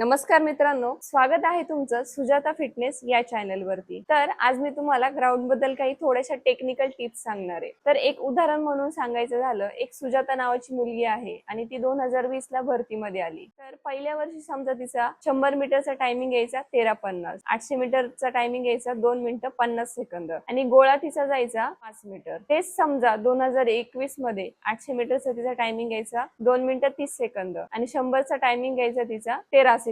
नमस्कार मित्रांनो स्वागत आहे तुमचं सुजाता फिटनेस या चॅनल वरती. तर आज मी तुम्हाला ग्राउंडबद्दल काही थोड्याशा टेक्निकल टिप्स सांगणार आहे. तर एक उदाहरण म्हणून सांगायचं झालं एक सुजाता नावाची मुलगी आहे आणि ती दोन हजार वीस ला भरतीमध्ये आली. तर पहिल्या वर्षी समजा तिचा शंभर मीटरचा टायमिंग यायचा तेरा पन्नास. आठशे मीटरचा टायमिंग यायचा दोन मिनिटं पन्नास सेकंद. आणि गोळा तिचा जायचा पाच मीटर. तेच समजा दोन हजार एकवीसमध्ये आठशे मीटरचा तिचा टायमिंग यायचा दोन मिनिटं तीस सेकंद. आणि शंभरचा टायमिंग यायचा तिचा तेरा सेकंद.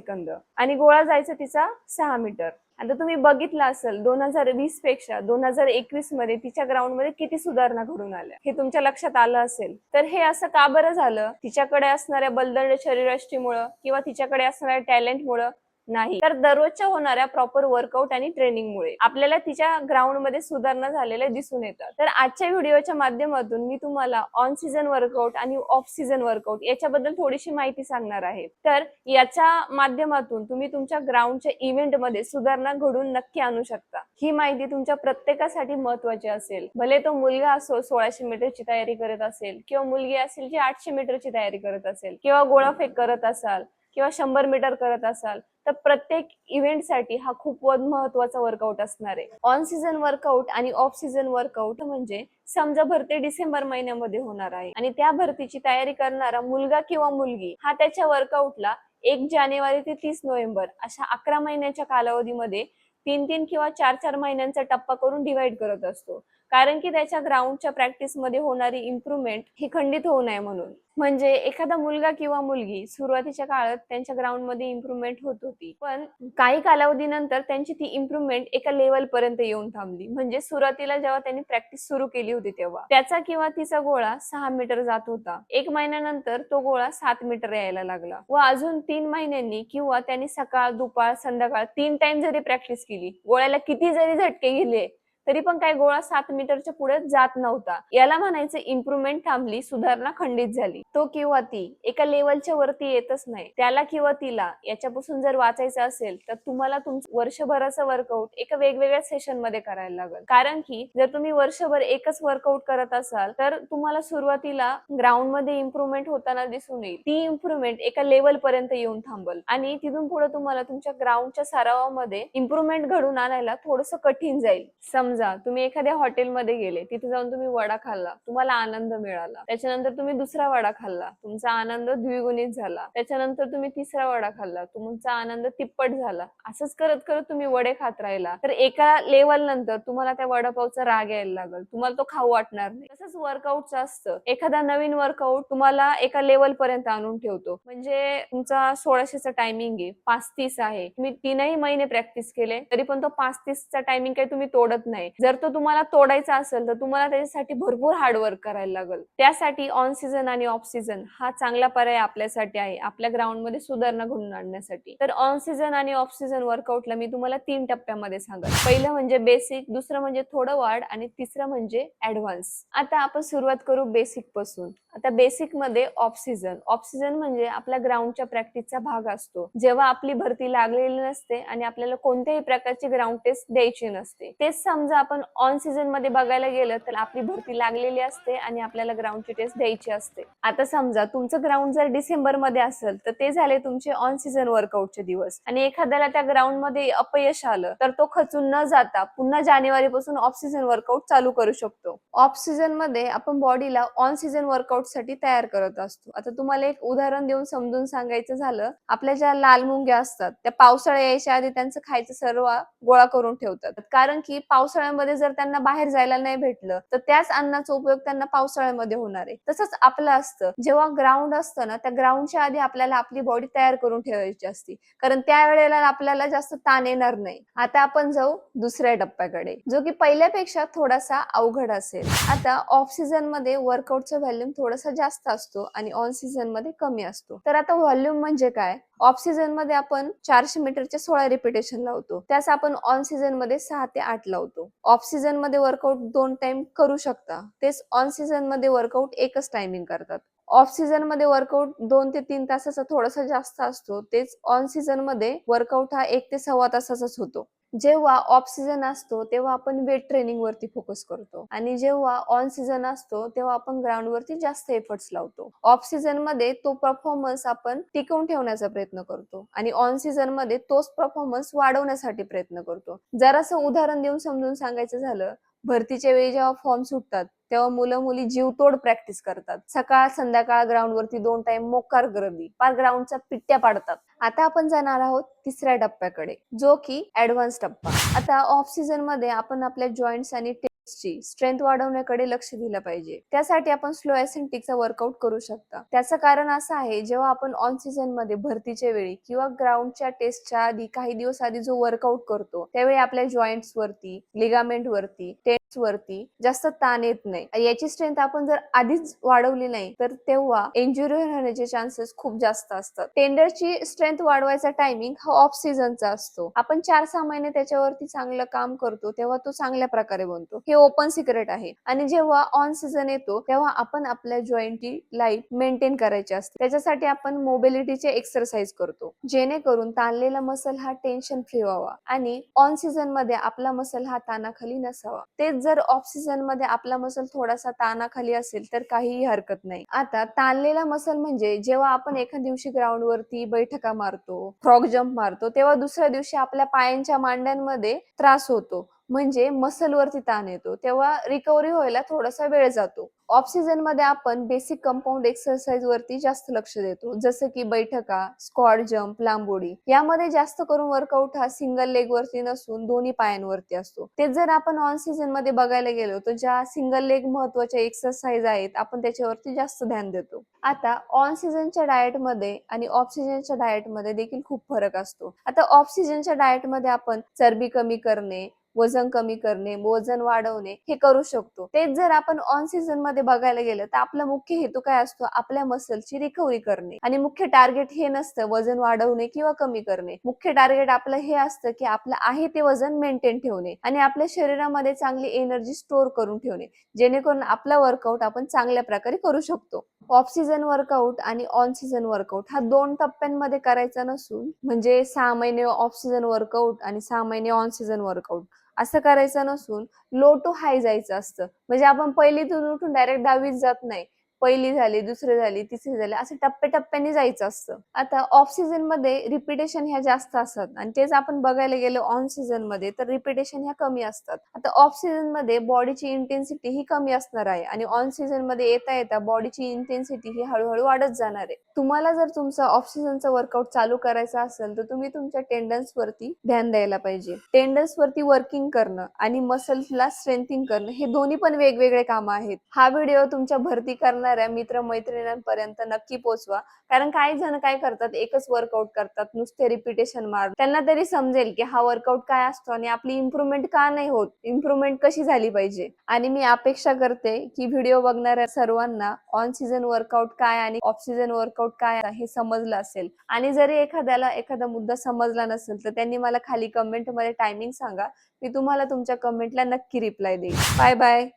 आणि गोळा जायचा तिचा सहा मीटर. आता तुम्ही बघितलं असेल दोन हजार वीसपेक्षा दोन हजार एकवीसमध्ये तिच्या ग्राउंडमध्ये किती सुधारणा घडून आल्या? हे तुमच्या लक्षात आलं असेल. तर हे असं का बरं झालं? तिच्याकडे असणाऱ्या बलदंड शरीरयष्टीमुळं किंवा तिच्याकडे असणाऱ्या टॅलेंटमुळं नाही. तर दररोजच्या होणाऱ्या प्रॉपर वर्कआउट आणि ट्रेनिंगमुळे आपल्याला तिच्या ग्राउंडमध्ये सुधारणा झालेल्या दिसून येतात. तर आजच्या व्हिडिओच्या माध्यमातून मी तुम्हाला ऑन सीझन वर्कआउट आणि ऑफ सीझन वर्कआउट याच्याबद्दल थोडीशी माहिती सांगणार आहे. तर याच्या माध्यमातून तुम्ही तुमच्या ग्राउंडच्या इव्हेंटमध्ये सुधारणा घडून नक्की आणू शकता. ही माहिती तुमच्या प्रत्येकासाठी महत्वाची असेल. भले तो मुलगा असो सोळाशे मीटरची तयारी करत असेल किंवा मुलगी असेल जी आठशे मीटरची तयारी करत असेल किंवा गोळाफेक करत असाल किंवा शंभर मीटर करत असाल तर प्रत्येक इव्हेंटसाठी हा खूप महत्त्वाचा वर्कआउट असणार आहे. ऑन सीझन वर्कआउट आणि ऑफ सीझन वर्कआउट म्हणजे समजा भरती डिसेंबर महिन्यामध्ये होणार आहे. आणि त्या भरतीची तयारी करणारा मुलगा किंवा मुलगी हा त्याच्या वर्कआउटला एक जानेवारी ते तीस नोव्हेंबर अशा अकरा महिन्याच्या कालावधीमध्ये तीन तीन किंवा चार चार महिन्यांचा टप्पा करून डिवाइड करत असतो. कारण की त्याच्या ग्राउंडच्या प्रॅक्टिसमध्ये होणारी इम्प्रुव्हमेंट ही खंडित होऊ नये म्हणून. म्हणजे एखादा मुलगा किंवा मुलगी सुरुवातीच्या काळात त्यांच्या ग्राउंडमध्ये इम्प्रुव्हमेंट होत होती. पण काही कालावधीनंतर त्यांची ती इम्प्रुव्हमेंट एका लेवल पर्यंत येऊन थांबली. म्हणजे सुरुवातीला जेव्हा त्यांनी प्रॅक्टिस सुरू केली होती तेव्हा. त्याचा किंवा तिचा गोळा सहा मीटर जात होता. एक महिन्यानंतर तो गोळा सात मीटर यायला लागला. व अजून तीन महिन्यांनी किंवा त्यांनी सकाळ दुपार संध्याकाळ तीन टाइम जरी प्रॅक्टिस केली गोळ्याला किती जरी झटके गेले तरी पण काय गोळा सात मीटरच्या पुढे जात नव्हता. याला म्हणायचं इम्प्रुव्हमेंट थांबली सुधारणा खंडित झाली. तो किंवा ती एका लेवलच्या वरती येतच नाही. त्याला किंवा तिला याच्यापासून जर वाचायचं असेल तर तुम्हाला तुमचं वर्षभराचं वर्कआउट एका वेगवेगळ्या सेशनमध्ये करायला लागेल. कारण की जर तुम्ही वर्षभर एकच वर्कआउट करत असाल तर तुम्हाला सुरुवातीला ग्राउंडमध्ये इम्प्रुव्हमेंट होताना दिसून येईल. ती इम्प्रुव्हमेंट एका लेवल पर्यंत येऊन थांबल. आणि तिथून पुढे तुम्हाला तुमच्या ग्राउंडच्या सरावामध्ये इम्प्रुव्हमेंट घडून आणायला थोडस कठीण जाईल. समजा तुम्ही एखाद्या हॉटेलमध्ये गेले तिथे जाऊन तुम्ही वडा खाल्ला तुम्हाला आनंद मिळाला. त्याच्यानंतर तुम्ही दुसरा वडा खाल्ला तुमचा आनंद द्विगुणित झाला. त्याच्यानंतर तुम्ही तिसरा वडा खाल्ला तुमचा आनंद तिप्पट झाला. असंच करत करत तुम्ही वडे खात राहिला. तर एका लेवल नंतर तुम्हाला त्या वडापावचा राग यायला लागल. तुम्हाला तो खाऊ वाटणार नाही. तसंच वर्कआउटचं असतं. एखादा नवीन वर्कआउट तुम्हाला एका लेवल पर्यंत आणून ठेवतो. म्हणजे तुमचा सोळाशेचा टायमिंग आहे. पाच तीस आहे. तुम्ही तीनही महिने प्रॅक्टिस केले तरी पण तो पाच तीसचा टायमिंग काही तुम्ही तोडत नाही. जर तो तुम्हाला तोडायचा असेल तर तुम्हाला त्याच्यासाठी भरपूर हार्डवर्क करायला लागेल. त्यासाठी ऑन सीझन आणि ऑफ सीझन हा चांगला पर्याय आपल्यासाठी आहे आपल्या ग्राउंडमध्ये सुधारणा घडून आणण्यासाठी. तर ऑन सीझन आणि ऑफ सीझन वर्कआउटला मी तुम्हाला तीन टप्प्यामध्ये सांगत पहिलं म्हणजे बेसिक दुसरं म्हणजे थोडं वाढ आणि तिसरं म्हणजे ऍडव्हान्स आता आपण सुरुवात करू बेसिकपासून. आता बेसिकमध्ये ऑफ सीझन ऑफ सीझन म्हणजे आपल्या ग्राउंडच्या प्रॅक्टिसचा भाग असतो. जेव्हा आपली भरती लागलेली नसते आणि आपल्याला कोणत्याही प्रकारची ग्राउंड टेस्ट द्यायची नसते. तेच समजा आपण ऑन सीझनमध्ये बघायला गेलं तर आपली भरती लागलेली असते आणि आपल्याला ग्राउंडची टेस्ट द्यायची असते. आता समजा तुमचं ग्राउंड जर डिसेंबरमध्ये असेल तर ते झाले तुमचे ऑन सीझन वर्कआउटचे दिवस. आणि एखाद्याला त्या ग्राउंडमध्ये अपयश आलं तर तो खचून न जाता पुन्हा जानेवारी पासून ऑफ सीझन वर्कआउट चालू करू शकतो. ऑफ सीझनमध्ये आपण बॉडीला ऑन सीझन वर्कआउटसाठी तयार करत असतो. आता तुम्हाला एक उदाहरण देऊन समजून सांगायचं झालं आपल्या ज्या लाल मुंग्या असतात त्या पावसाळ्या यायच्या आधी त्यांचं खायचं सर्व गोळा करून ठेवतात. कारण की पावसाळ्यामध्ये जर त्यांना बाहेर जायला नाही भेटलं तर त्याच अन्नाचा उपयोग त्यांना पावसाळ्यामध्ये होणार आहे. तसंच आपलं असतं. जेव्हा ग्राउंड असतं ना त्या ग्राउंडच्या आधी आपल्याला आपली बॉडी तयार करून ठेवायची असते. कारण त्यावेळेला आपल्याला जास्त ताण येणार नाही. आता आपण जाऊ दुसऱ्या टप्प्याकडे. जो की पहिल्यापेक्षा थोडासा अवघड असेल. आता ऑफ सीझनमध्ये वर्कआउटचा व्हॉल्यूम थोडासा जास्त असतो आणि ऑन सीझनमध्ये कमी असतो. तर आता व्हॉल्यूम म्हणजे काय? ऑफ सीझनमध्ये आपण चारशे मीटरच्या सोळा रिपिटेशन लावतो. त्यास आपण ऑन सीझनमध्ये सहा ते आठ लावतो. ऑफ सीझनमध्ये वर्कआउट दोन टाइम करू शकता. तेच ऑन सीझनमध्ये वर्कआउट एकच टायमिंग करतात. ऑफ सीझनमध्ये वर्कआउट दोन ते तीन तासाचा थोडासा जास्त असतो. तेच ऑन सीझनमध्ये वर्कआउट हा एक ते सव्वा तासाचाच होतो. जेव्हा ऑफ सीझन असतो तेव्हा आपण वेट ट्रेनिंग वरती फोकस करतो. आणि जेव्हा ऑन सीझन असतो तेव्हा आपण ग्राउंड वरती जास्त एफर्ट्स लावतो. ऑफ सीझनमध्ये तो परफॉर्मन्स आपण टिकवून ठेवण्याचा प्रयत्न करतो. आणि ऑन सीझनमध्ये तोच परफॉर्मन्स वाढवण्यासाठी प्रयत्न करतो. जरासं उदाहरण देऊन समजून सांगायचं झालं भरतीच्या वेळी जेव्हा फॉर्म सुटतात तेव्हा मुलं मुली जीवतोड प्रॅक्टिस करतात. सकाळ संध्याकाळ ग्राउंड वरती दोन टाइम मोकार गर्दी पार ग्राउंडचा पिट्ट्या पाडतात. आता आपण जाणार आहोत तिसऱ्या टप्प्याकडे जो की ऍडव्हान्स टप्पा. आता ऑफ सीझनमध्ये आपण आपल्या जॉईंट्स आणि ची स्ट्रेंथ वाढवण्याकडे लक्ष दिलं पाहिजे. त्यासाठी आपण स्लो चा वर्कआउट करू शकता. त्याचं कारण असं आहे जेव्हा आपण ऑन सीझनमध्ये भरतीच्या वेळी किंवा ग्राउंडच्या टेस्टच्या आधी काही दिवस आधी जो वर्कआउट करतो त्यावेळी आपल्या जॉईंट्स वरती लिगामेंट वरती वरती जास्त ताण येत नाही. याची स्ट्रेंथ आपण जर आधीच वाढवली नाही तर तेव्हा इंजुरी होण्याचे चान्सेस खूप जास्त असतात. टेंडरची स्ट्रेंथ वाढवायचा टायमिंग हा ऑफ सीझनचा असतो. आपण चार सहा महिने त्याच्यावरती चांगलं काम करतो तेव्हा तो चांगल्या प्रकारे बनतो. हे ओपन सिक्रेट आहे. आणि जेव्हा ऑन सीझन येतो तेव्हा आपण आपल्या जॉईंटची लाईफ मेंटेन करायची असते. त्याच्यासाठी आपण मोबिलिटीचे एक्सरसाइज करतो. जेणेकरून ताणलेला मसल हा टेन्शन फ्री व्हावा. आणि ऑन सीझनमध्ये आपला मसल हा तानाखाली नसावा. तेच जर ऑफ सीझनमध्ये आपला मसल थोडासा तानाखाली असेल तर काहीही हरकत नाही. आता ताणलेला मसल म्हणजे जेव्हा आपण एका दिवशी ग्राउंड वरती बैठका मारतो फ्रॉक जम्प मारतो तेव्हा दुसऱ्या दिवशी आपल्या पायांच्या मांड्यांमध्ये त्रास होतो. म्हणजे मसल वरती ताण येतो. तेव्हा रिकव्हरी व्हायला थोडासा वेळ जातो. ऑफ सीझनमध्ये आपण बेसिक कंपाऊंड एक्सरसाइज वरती जास्त लक्ष देतो. जसं की बैठका स्कॉड जम्प लांबोडी यामध्ये जास्त करून वर्कआउट हा सिंगल लेग वरती नसून दोन्ही पायांवरती असतो. ते जर आपण ऑन सीझनमध्ये बघायला गेलो तर ज्या सिंगल लेग महत्त्वाच्या एक्सरसाइज आहेत आपण त्याच्यावरती जास्त ध्यान देतो. आता ऑन सीझनच्या डाएटमध्ये आणि ऑफ सीझनच्या डाएटमध्ये देखील खूप फरक असतो. आता ऑफ सीझनच्या डाएटमध्ये आपण चरबी कमी करणे वजन कमी करणे वजन वाढवणे हे करू शकतो. तेच जर आपण ऑन सीझनमध्ये बघायला गेलं तर आपला मुख्य हेतू काय असतो? आपल्या मसलची रिकव्हरी करणे. आणि मुख्य टार्गेट हे नसतं वजन वाढवणे किंवा कमी करणे. मुख्य टार्गेट आपलं हे असतं की आपलं आहे ते वजन मेंटेन ठेवणे आणि आपल्या शरीरामध्ये चांगली एनर्जी स्टोअर करून ठेवणे. जेणेकरून आपला वर्कआउट आपण चांगल्या प्रकारे करू शकतो. ऑफ सीझन वर्कआउट आणि ऑन सीझन वर्कआउट हा दोन टप्प्यांमध्ये करायचा नसून म्हणजे सहा महिने ऑफ सीझन वर्कआउट आणि सहा महिने ऑन सीझन वर्कआउट असं करायचं नसून लो टू हाय जायचं असतं. म्हणजे आपण पहिलीतून उठून डायरेक्ट दहावीत जात नाही. पहिली झाली दुसरी झाली तिसरी झाली असं टप्प्याटप्प्याने जायचं असतं. आता ऑफ सीझनमध्ये रिपिटेशन ह्या जास्त असतात आणि तेच आपण बघायला गेलो ऑन सीझनमध्ये तर रिपिटेशन ह्या कमी असतात. आता ऑफ सीझनमध्ये बॉडीची इंटेन्सिटी ही कमी असणार आहे आणि ऑन सीझनमध्ये येता येता बॉडीची इंटेन्सिटी ही हळूहळू वाढत जाणार आहे. तुम्हाला जर तुमचा ऑफ सीझनचा वर्कआउट चालू करायचं असेल तर तुम्ही तुमच्या टेंडन्स वरती ध्यान द्यायला पाहिजे. टेंडन्स वरती वर्किंग करणं आणि मसल्सला स्ट्रेंथिंग करणं हे दोन्ही पण वेगवेगळे कामं आहेत. हा व्हिडिओ तुमच्या भरती करणाऱ्या मित्र मैत्रिणींपर्यंत नक्की पोहोचवा कारण काही जण काय करतात एकच वर्कआउट करतात नुसते रिपिटेशन मार त्यांना तरी समजेल की हा वर्कआउट काय असतो आणि आपली इम्प्रुव्हमेंट का नाही होत? इम्प्रुव्हमेंट कशी झाली पाहिजे? आणि मी अपेक्षा करते की व्हिडिओ बघणाऱ्या सर्वांना ऑन सीझन वर्कआउट काय आणि ऑफ सीझन वर्कआउट काय हे समजलं असेल. आणि जरी एखाद्याला एखादा मुद्दा समजला नसेल तर त्यांनी मला खाली कमेंटमध्ये टायमिंग सांगा. मी तुम्हाला तुमच्या कमेंटला नक्की रिप्लाय देईल बाय बाय